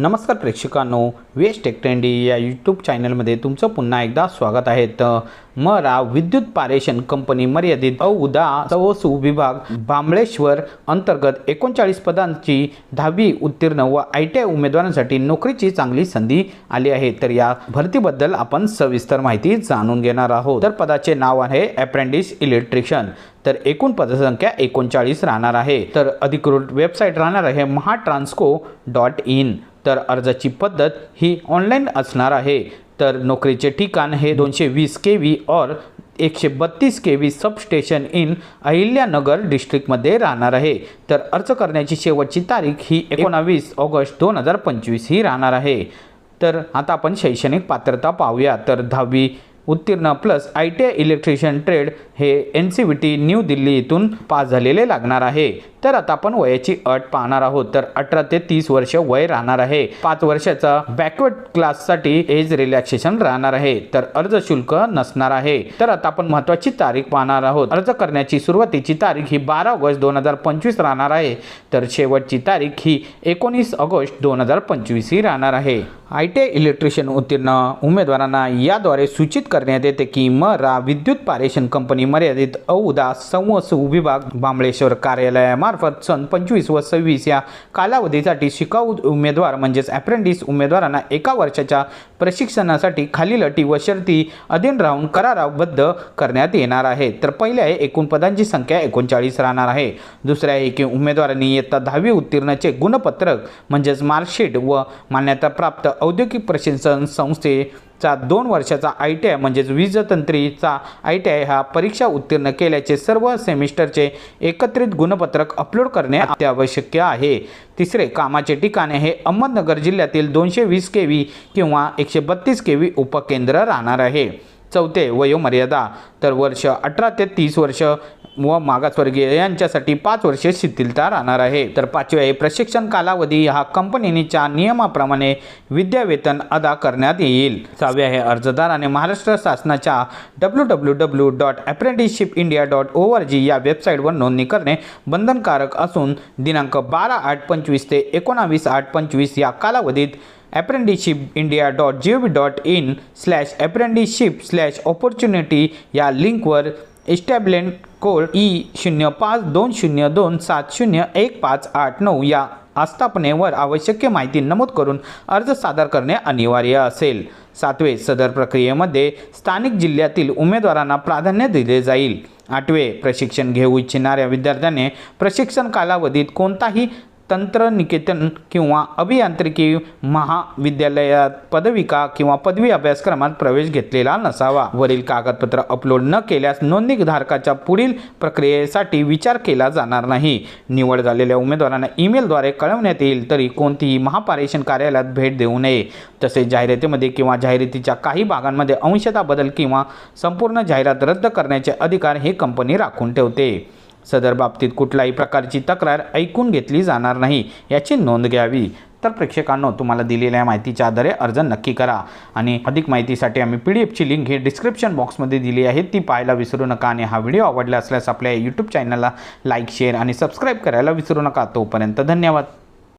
नमस्कार प्रेक्षकांनो west tech trendy या यूट्यूब चॅनलमध्ये तुमचं पुन्हा एकदा स्वागत आहे. तर मरा विद्युत पारेषण कंपनी मर्यादित औदा सवसू विभाग बांबळेश्वर अंतर्गत एकोणचाळीस पदांची दहावी उत्तीर्ण व आय टी आय उमेदवारांसाठी नोकरीची चांगली संधी आली आहे. तर या भरतीबद्दल आपण सविस्तर माहिती जाणून घेणार आहोत. तर पदाचे नाव आहे अप्रेंटिस इलेक्ट्रिशियन तर एकूण पदसंख्या एकोणचाळीस राहणार आहे. तर अधिकृत वेबसाईट राहणार आहे महाट्रान्सको डॉट इन. तर अर्जाची पद्धत ही ऑनलाईन असणार आहे. तर नोकरीचे ठिकाण हे दोनशे वीस के व्ही और एकशे बत्तीस K V substation in Ahilyanagar डिस्ट्रिक्टमध्ये राहणार आहे. तर अर्ज करण्याची शेवटची तारीख ही एकोणावीस ऑगस्ट दोन हजार पंचवीस ही राहणार आहे. तर आता आपण शैक्षणिक पात्रता पाहूया. तर दहावी उत्तीर्ण plus I T I electrician trade हे N C V T New Delhi इथून पास झालेले लागणार आहे. तर आता आपण वयाची अट पाहणार आहोत. तर अठरा ते तीस वर्ष वय राहणार आहे. पाच वर्षाचा बॅकवर्ड क्लाससाठी एज रिलॅक्सेशन राहणार आहे. तर अर्ज शुल्क नसणार आहे. तर आता आपण महत्वाची तारीख पाहणार आहोत. अर्ज करण्याची सुरुवातीची तारीख ही बारा ऑगस्ट दोन हजार पंचवीस राहणार आहे. तर शेवटची तारीख ही एकोणीस ऑगस्ट दोन हजार पंचवीस ही राहणार आहे. आय टी आय इलेक्ट्रिशियन उत्तीर्ण उमेदवारांना याद्वारे सूचित करण्यात येते की म रा विद्युत पारेषण कंपनी मर्यादित औदा संवसू विभाग बांबळेश्वर मार्फत सन पंचवीस व सव्वीस या कालावधीसाठी शिकाऊ उमेदवार म्हणजेच अप्रेंटिस उमेदवारांना एका वर्षाच्या प्रशिक्षणासाठी खालील अटी व शर्ती अधीन राहून कराराबद्ध करण्यात येणार आहे. तर पहिल्या आहे एकूण पदांची संख्या एकोणचाळीस राहणार आहे. दुसरे आहे की उमेदवारांनी इयत्ता दहावी उत्तीर्णचे गुणपत्रक म्हणजेच मार्कशीट व मान्यताप्राप्त औद्योगिक प्रशिक्षण संस्थे चा दोन वर्षाचा आय टी आय म्हणजेच वीजतंत्रीचा आय टी आय हा परीक्षा उत्तीर्ण केल्याचे सर्व सेमिस्टरचे एकत्रित गुणपत्रक अपलोड करणे अत्यावश्यक आहे. तिसरे कामाचे ठिकाणे हे अहमदनगर जिल्ह्यातील दोनशे वीस के व्ही किंवा एकशे बत्तीस के व्ही उपकेंद्र राहणार आहे. चौथे वयोमर्यादा तर वर्ष अठरा ते तीस वर्ष व मागासवर्गीय यांच्यासाठी पाच वर्षे शिथिलता राहणार आहे. तर पाचवे आहे प्रशिक्षण कालावधी हा कंपनीच्या नियमाप्रमाणे विद्यावेतन अदा करण्यात येईल. सहावे आहे अर्जदाराने महाराष्ट्र शासनाच्या W W W dot apprenticeship India dot O R G या वेबसाईटवर नोंदणी करणे बंधनकारक असून दिनांक बारा आठ पंचवीस ते एकोणावीस आठ पंचवीस या कालावधीत apprenticeship India dot G O V dot in slash apprenticeship slash opportunity या लिंकवर इस्टॅब्लेंट कोड ई शून्य पाच दोन शून्य दोन सात शून्य एक पाच आठ नऊ या आस्थापनेवर आवश्यक माहिती नमूद करून अर्ज सादर करणे अनिवार्य असेल. सातवे सदर प्रक्रियेमध्ये स्थानिक जिल्ह्यातील उमेदवारांना प्राधान्य दिले जाईल. आठवे प्रशिक्षण घेऊ इच्छिणाऱ्या विद्यार्थ्याने प्रशिक्षण कालावधीत कोणताही तंत्रनिकेतन किंवा अभियांत्रिकी महाविद्यालयात पदविका किंवा पदवी अभ्यासक्रमात प्रवेश घेतलेला नसावा. वरील कागदपत्र अपलोड न केल्यास नोंदणीधारकाच्या पुढील प्रक्रियेसाठी विचार केला जाणार नाही. निवड झालेल्या उमेदवारांना ईमेलद्वारे कळवण्यात येईल तरी कोणतीही महापारेषण कार्यालयात भेट देऊ नये. तसेच जाहिरातीमध्ये किंवा जाहिरातीच्या काही भागांमध्ये अंशता बदल किंवा संपूर्ण जाहिरात रद्द करण्याचे अधिकार हे कंपनी राखून ठेवते. सदर बाबतीत कुठल्याही प्रकारची तक्रार ऐकून घेतली जाणार नाही याची नोंद घ्यावी. तर प्रेक्षकांनो तुम्हाला दिलेल्या माहितीच्या आधारे अर्ज नक्की करा आणि अधिक माहितीसाठी आम्ही पी डी एफची लिंक ही डिस्क्रिप्शन बॉक्समध्ये दिली आहे ती पाहायला विसरू नका आणि हा व्हिडिओ आवडला असल्यास आपल्या यूट्यूब चॅनलला लाईक शेअर आणि सबस्क्राईब करायला विसरू नका. तोपर्यंत धन्यवाद.